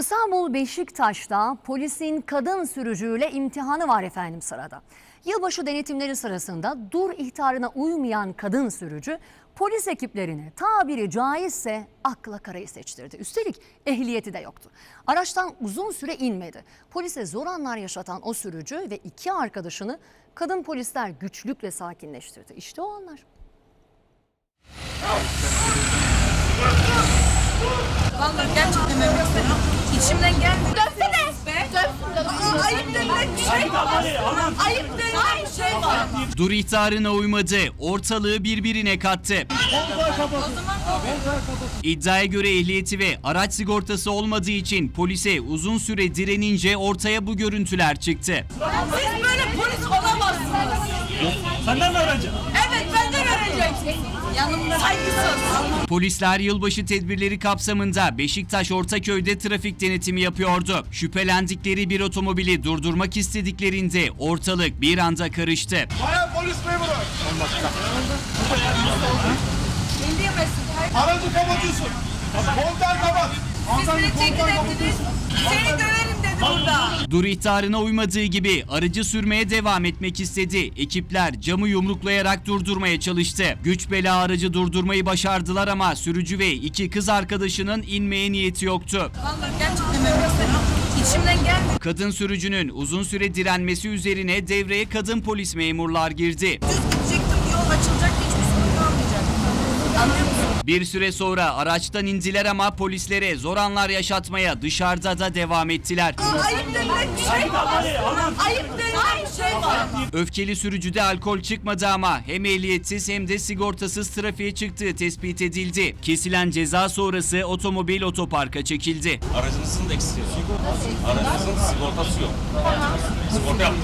İstanbul Beşiktaş'ta polisin kadın sürücüyle imtihanı var efendim sırada. Yılbaşı denetimleri sırasında dur ihtarına uymayan kadın sürücü polis ekiplerine tabiri caizse akla karayı seçtirdi. Üstelik ehliyeti de yoktu. Araçtan uzun süre inmedi. Polise zor anlar yaşatan o sürücü ve iki arkadaşını kadın polisler güçlükle sakinleştirdi. İşte o anlar. Vallahi gerçekten Selam. İçimden gelmiyor. Dönsene. Aa, Ayıp denilen bir şey var. Ayıp denilen bir şey var. Dur ihtarına uymadı, ortalığı birbirine kattı. İddiaya göre ehliyeti ve araç sigortası olmadığı için polise uzun süre direnince ortaya bu görüntüler çıktı. Siz böyle polis olamazsınız. Senden mi öğreneceğim? Evet benden öğreneceksiniz. Yanımda saygısız. Polisler yılbaşı tedbirleri kapsamında Beşiktaş Ortaköy'de trafik denetimi yapıyordu. Şüphelendikleri bir otomobili durdurmak istediklerinde ortalık bir anda karıştı. Bayan polis memuru. Aracı kapatıyorsun. Kontağı kapat. Siz beni tehdit ettiniz. Dur ihtarına uymadığı gibi aracı sürmeye devam etmek istedi. Ekipler camı yumruklayarak durdurmaya çalıştı. Güç bela aracı durdurmayı başardılar ama sürücü ve iki kız arkadaşının inmeye niyeti yoktu. Vallahi gerçekten Mehmet Selam. İçimden gelmiyor. Kadın sürücünün uzun süre direnmesi üzerine devreye kadın polis memurlar girdi. Düz gidecektim. Yol açılacak. Hiçbir sorun kalmayacak. Anlıyor musun? Bir süre sonra araçtan indiler ama polislere zor anlar yaşatmaya dışarıda da devam ettiler. Ayıp denilen bir şey var. Ayıp denilen bir şey var. Öfkeli sürücüde alkol çıkmadı ama hem ehliyetsiz hem de sigortasız trafiğe çıktığı tespit edildi. Kesilen ceza sonrası otomobil otoparka çekildi. Aracınızın da eksiği yok. Aracınızın sigortası yok. Sigorta öderiz.